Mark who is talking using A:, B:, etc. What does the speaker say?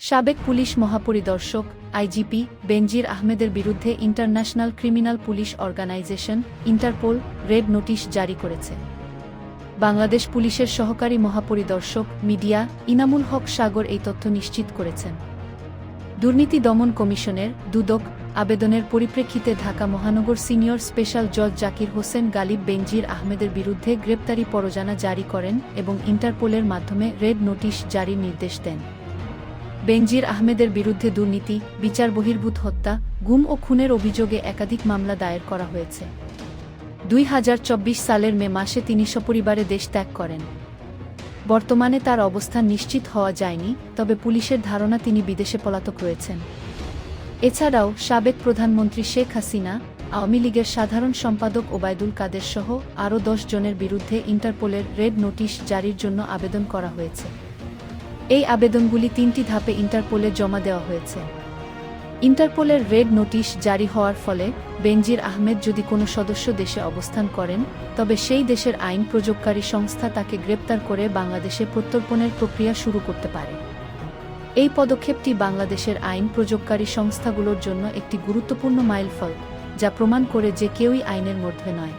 A: সাবেক police মহাপরিদর্শক, IGP Benazir আহমেদের বিরুদ্ধে international criminal police organisation, Interpol, red notice জারি করেছে। বাংলাদেশ পুলিশের সহকারী মহাপরিদর্শক, মিডিয়া ইনামুল হক সাগর এই তথ্য নিশ্চিত করেছেন। দুর্নীতি দমন কমিশনের দুদক আবেদনের পরিপ্রেক্ষিতে ঢাকা মহানগর সিনিয়র স্পেশাল জজ জাকির হোসেন গালিব বেনজির আহমেদের বিরুদ্ধে গ্রেপ্তারি পরোয়ানা জারি করেন এবং ইন্টারপোলের মাধ্যমে রেড নোটিশ জারির নির্দেশ দেন। বেনজির আহমেদের বিরুদ্ধে দুর্নীতি, বিচার বহির্ভূত হত্যা, গুম ও খুনের অভিযোগে একাধিক মামলা দায়ের করা হয়েছে। দুই হাজার চব্বিশ সালের মে মাসে তিনি সপরিবারে দেশ ত্যাগ করেন। বর্তমানে তার অবস্থান নিশ্চিত হওয়া যায়নি, তবে পুলিশের ধারণা তিনি বিদেশে পলাতক রয়েছেন। এছাড়াও সাবেক প্রধানমন্ত্রী শেখ হাসিনা, আওয়ামী লীগের সাধারণ সম্পাদক ওবায়দুল কাদের সহ আরও দশ জনের বিরুদ্ধে ইন্টারপোলের রেড নোটিশ জারির জন্য আবেদন করা হয়েছে। এই আবেদনগুলি তিনটি ধাপে ইন্টারপোলে জমা দেওয়া হয়েছে। ইন্টারপোলের রেড নোটিশ জারি হওয়ার ফলে বেনজির আহমেদ যদি কোনো সদস্য দেশে অবস্থান করেন, তবে সেই দেশের আইন প্রযোগকারী সংস্থা তাকে গ্রেপ্তার করে বাংলাদেশে প্রত্যর্পণের প্রক্রিয়া শুরু করতে পারে। এই পদক্ষেপটি বাংলাদেশের আইন প্রযোগকারী সংস্থাগুলোর জন্য একটি গুরুত্বপূর্ণ মাইলফল যা প্রমাণ করে যে কেউই আইনের মধ্যে নয়।